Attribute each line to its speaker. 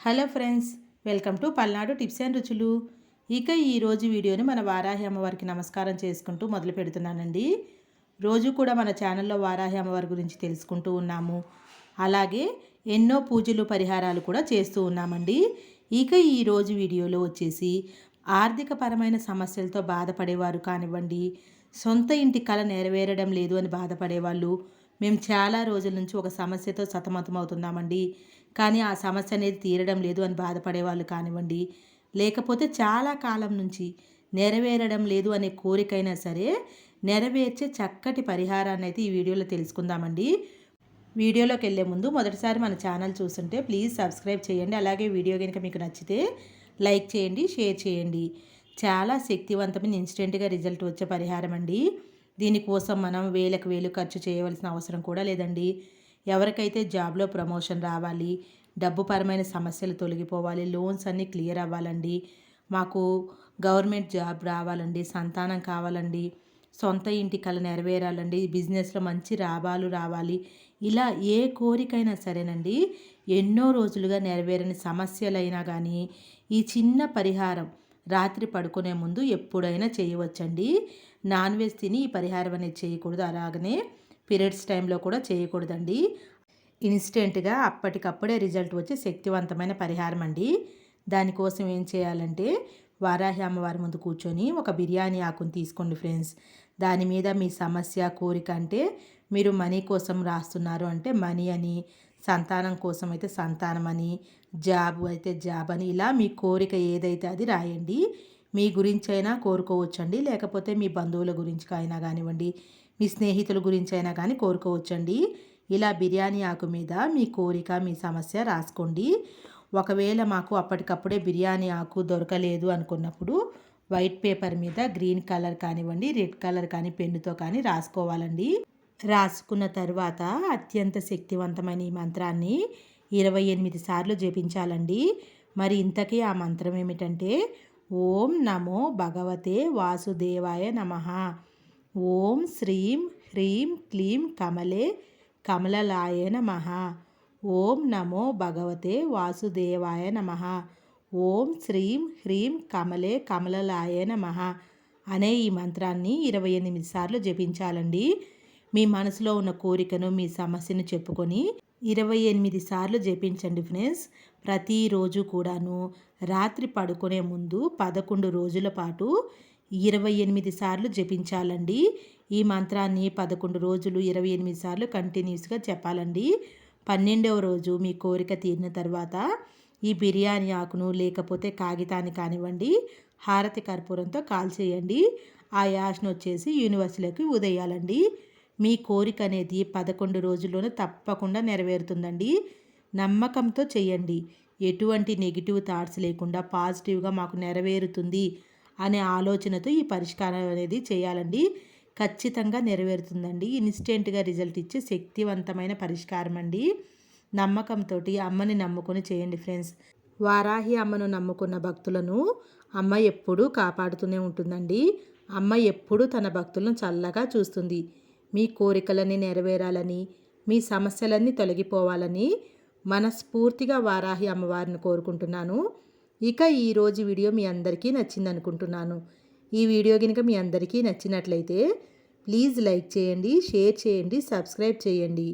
Speaker 1: Hello friends welcome to Palnadu tips and రుచులు. ఇక ఈరోజు వీడియోని మన వారాహి అమ్మవారికి నమస్కారం చేసుకుంటూ మొదలు పెడుతున్నానండి. రోజు కూడా మన ఛానల్లో వారాహి అమ్మవారి గురించి తెలుసుకుంటూ ఉన్నాము. అలాగే ఎన్నో పూజలు పరిహారాలు కూడా చేస్తూ ఉన్నామండి. ఇక ఈరోజు వీడియోలో వచ్చేసి ఆర్థికపరమైన సమస్యలతో బాధపడేవారు కానివ్వండి సొంత ఇంటి కళ నెరవేరడం లేదు అని బాధపడేవాళ్ళు. మేము చాలా రోజుల నుంచి ఒక సమస్యతో సతమతమవుతున్నామండి. కానీ ఆ సమస్య అనేది తీరడం లేదు అని బాధపడేవాళ్ళు కానివ్వండి. లేకపోతే చాలా కాలం నుంచి నెరవేరడం లేదు అనే కోరికైనా సరే నెరవేర్చే చక్కటి పరిహారాన్ని అయితే ఈ వీడియోలో తెలుసుకుందామండి. వీడియోలోకి వెళ్ళే ముందు మొదటిసారి మన ఛానల్ చూస్తుంటే ప్లీజ్ సబ్స్క్రైబ్ చేయండి. అలాగే వీడియో కనుక మీకు నచ్చితే లైక్ చేయండి షేర్ చేయండి. చాలా శక్తివంతమైన ఇన్స్టెంట్గా రిజల్ట్ వచ్చే పరిహారం అండి. దీనికోసం మనం వేలకు వేలు ఖర్చు చేయవలసిన అవసరం కూడా లేదండి. ఎవరికైతే జాబ్లో ప్రమోషన్ రావాలి డబ్బు పరమైన సమస్యలు తొలగిపోవాలి లోన్స్ అన్నీ క్లియర్ అవ్వాలండి మాకు గవర్నమెంట్ జాబ్ రావాలండి సంతానం కావాలండి సొంత ఇంటి కళ నెరవేరాలండి బిజినెస్లో మంచి లాభాలు రావాలి ఇలా ఏ కోరికైనా సరేనండి ఎన్నో రోజులుగా నెరవేరని సమస్యలైనా కానీ ఈ చిన్న పరిహారం రాత్రి పడుకునే ముందు ఎప్పుడైనా చేయవచ్చండి. నాన్ వెజ్ తిని ఈ పరిహారం అనేది చేయకూడదు అలాగనే పీరియడ్స్ టైంలో కూడా చేయకూడదండి. ఇన్స్టెంట్గా అప్పటికప్పుడే రిజల్ట్ వచ్చే శక్తివంతమైన పరిహారం అండి. దానికోసం ఏం చేయాలంటే వారాహి అమ్మవారి ముందు కూర్చొని ఒక బిర్యానీ ఆకుని తీసుకోండి ఫ్రెండ్స్. దాని మీద మీ సమస్య కోరిక అంటే మీరు మనీ కోసం రాస్తున్నారు అంటే మనీ అని సంతానం కోసం అయితే సంతానం అని జాబ్ అయితే జాబ్ అని ఇలా మీ కోరిక ఏదైతే అది రాయండి. మీ గురించి అయినా కోరుకోవచ్చండి. లేకపోతే మీ బంధువుల గురించి అయినా కానివ్వండి. మీ స్నేహితుల గురించి అయినా కానీ కోరుకోవచ్చండి. ఇలా బిర్యానీ ఆకు మీద మీ కోరిక మీ సమస్య రాసుకోండి. ఒకవేళ మాకు అప్పటికప్పుడే బిర్యానీ ఆకు దొరకలేదు అనుకున్నప్పుడు వైట్ పేపర్ మీద గ్రీన్ కలర్ కానివ్వండి రెడ్ కలర్ కానీ పెన్నుతో కానీ రాసుకోవాలండి. రాసుకున్న తర్వాత అత్యంత శక్తివంతమైన ఈ మంత్రాన్ని ఇరవై ఎనిమిది సార్లు జపించాలండి. మరి ఇంతకీ ఆ మంత్రం ఏమిటంటే ఓం నమో భగవతే వాసుదేవాయ నమ. ఓం శ్రీం హ్రీం క్లీం కమలే కమలలాయ నమ. ఓం నమో భగవతే వాసుదేవాయ నమ. ఓం శ్రీం హ్రీం కమలే కమలలాయ నమ. అనే ఈ మంత్రాన్ని ఇరవై ఎనిమిది సార్లు జపించాలండి. మీ మనసులో ఉన్న కోరికను మీ సమస్యను చెప్పుకొని ఇరవై ఎనిమిది సార్లు జపించండి ఫ్రెండ్స్. ప్రతిరోజు కూడాను రాత్రి పడుకునే ముందు పదకొండు రోజుల పాటు ఇరవై ఎనిమిది సార్లు జపించాలండి. ఈ మంత్రాన్ని పదకొండు రోజులు ఇరవై ఎనిమిది సార్లు కంటిన్యూస్గా చెప్పాలండి పన్నెండవ రోజు మీ కోరిక తీరిన తర్వాత ఈ బిర్యానీ ఆకును లేకపోతే కాగితాన్ని కానివ్వండి హారతి కర్పూరంతో కాల్చేయండి. ఆ యాష్ను వచ్చేసి యూనివర్సిటీలోకి ఉదయాలండి. మీ కోరిక అనేది పదకొండు రోజుల్లోనే తప్పకుండా నెరవేరుతుందండి. నమ్మకంతో చేయండి ఎటువంటి నెగిటివ్ థాట్స్ లేకుండా పాజిటివ్గా మాకు నెరవేరుతుంది. అనే ఆలోచనతో ఈ పరిష్కారం అనేది చేయాలండి. ఖచ్చితంగా నెరవేరుతుందండి. ఇన్స్టెంట్గా రిజల్ట్ ఇచ్చే శక్తివంతమైన పరిష్కారం అండి నమ్మకంతో అమ్మని నమ్ముకొని చేయండి ఫ్రెండ్స్. వారాహి అమ్మను నమ్ముకున్న భక్తులను అమ్మ ఎప్పుడూ కాపాడుతూనే ఉంటుందండి. అమ్మ ఎప్పుడూ తన భక్తులను చల్లగా చూస్తుంది. మీ కోరికలన్నీ నెరవేరాలని మీ సమస్యలన్నీ తొలగిపోవాలని మనస్ఫూర్తిగా వారాహి అమ్మవారిని కోరుకుంటున్నాను. ఇక ఈరోజు వీడియో మీ అందరికీ నచ్చింది అనుకుంటున్నాను ఈ వీడియో కనుక మీ అందరికీ నచ్చినట్లయితే ప్లీజ్ లైక్ చేయండి షేర్ చేయండి సబ్స్క్రైబ్ చేయండి.